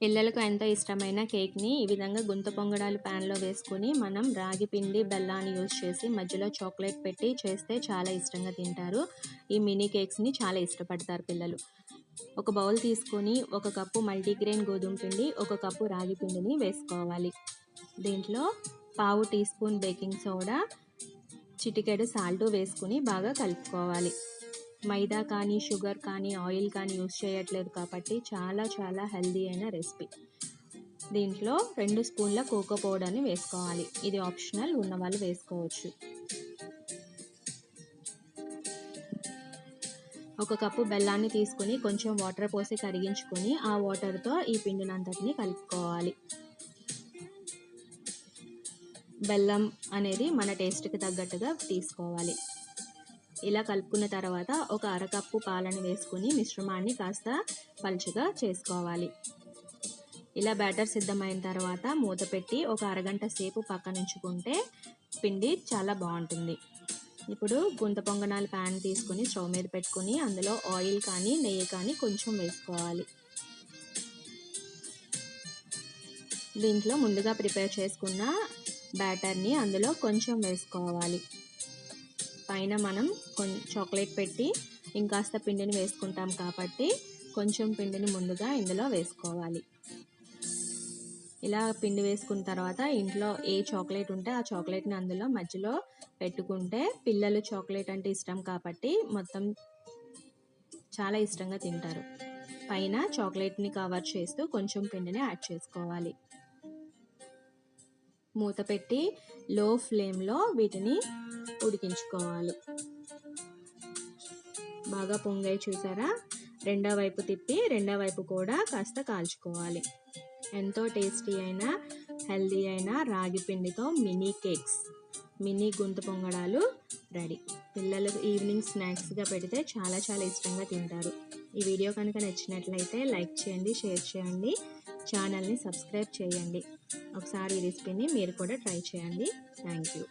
పిల్లలకు ఎంతో ఇష్టమైన కేక్ని ఈ విధంగా గుంత పొంగడాలు ప్యాన్లో వేసుకొని మనం రాగి పిండి బెల్లాన్ని యూజ్ చేసి మధ్యలో చాక్లెట్ పెట్టి చేస్తే చాలా ఇష్టంగా తింటారు. ఈ మినీ కేక్స్ని చాలా ఇష్టపడతారు పిల్లలు. ఒక బౌల్ తీసుకొని ఒక కప్పు మల్టీగ్రెయిన్ గోధుమ పిండి ఒక కప్పు రాగి పిండిని వేసుకోవాలి. దీంట్లో పావు టీ స్పూన్ బేకింగ్ సోడా చిటికెడు సాల్ట్ వేసుకుని బాగా కలుపుకోవాలి. మైదా కానీ షుగర్ కానీ ఆయిల్ కానీ యూస్ చేయట్లేదు కాబట్టి చాలా చాలా హెల్దీ అయిన రెసిపీ. దీంట్లో రెండు స్పూన్ల కోకో పౌడర్ని వేసుకోవాలి. ఇది ఆప్షనల్ ఉన్న వాళ్ళు వేసుకోవచ్చు. ఒక కప్పు బెల్లాన్ని తీసుకొని కొంచెం వాటర్ పోసి కరిగించుకొని ఆ వాటర్తో ఈ పిండినంతటిని కలుపుకోవాలి. బెల్లం అనేది మన టేస్ట్కి తగ్గట్టుగా తీసుకోవాలి. ఇలా కలుపుకున్న తర్వాత ఒక అరకప్పు పాలను వేసుకుని మిశ్రమాన్ని కాస్త పలుచగా చేసుకోవాలి. ఇలా బ్యాటర్ సిద్ధమైన తర్వాత మూత పెట్టి ఒక అరగంట సేపు పక్కనుంచుకుంటే పిండి చాలా బాగుంటుంది. ఇప్పుడు గుంత పొంగనాల ప్యాన్ తీసుకుని స్టవ్ మీద పెట్టుకుని అందులో ఆయిల్ కానీ నెయ్యి కానీ కొంచెం వేసుకోవాలి. దీంట్లో ముందుగా ప్రిపేర్ చేసుకున్న బ్యాటర్ని అందులో కొంచెం వేసుకోవాలి. పైన మనం కొంచెం చాక్లెట్ పెట్టి ఇంకాస్త పిండిని వేసుకుంటాం కాబట్టి కొంచెం పిండిని ముందుగా ఇందులో వేసుకోవాలి. ఇలా పిండి వేసుకున్న తర్వాత ఇంట్లో ఏ చాక్లెట్ ఉంటే ఆ చాక్లెట్ని అందులో మధ్యలో పెట్టుకుంటే పిల్లలు చాక్లెట్ అంటే ఇష్టం కాబట్టి మొత్తం చాలా ఇష్టంగా తింటారు. పైన చాక్లెట్ని కవర్ చేస్తూ కొంచెం పిండిని యాడ్ చేసుకోవాలి. మూత పెట్టి లో ఫ్లేమ్లో వీటిని ఉడికించుకోవాలి. బాగా పొంగాయి చూసారా? రెండో వైపు తిప్పి రెండో వైపు కూడా కాస్త కాల్చుకోవాలి. ఎంతో టేస్టీ అయిన హెల్దీ అయిన రాగి పిండితో మినీ కేక్స్ మినీ గుంత పొంగడాలు రెడీ. పిల్లలకు ఈవినింగ్ స్నాక్స్గా పెడితే చాలా చాలా ఇష్టంగా తింటారు. ఈ వీడియో కనుక నచ్చినట్లయితే లైక్ చేయండి షేర్ చేయండి ఛానల్ని సబ్స్క్రైబ్ చేయండి. ఒకసారి ఈ రెసిపీని మీరు కూడా ట్రై చేయండి. Thank you.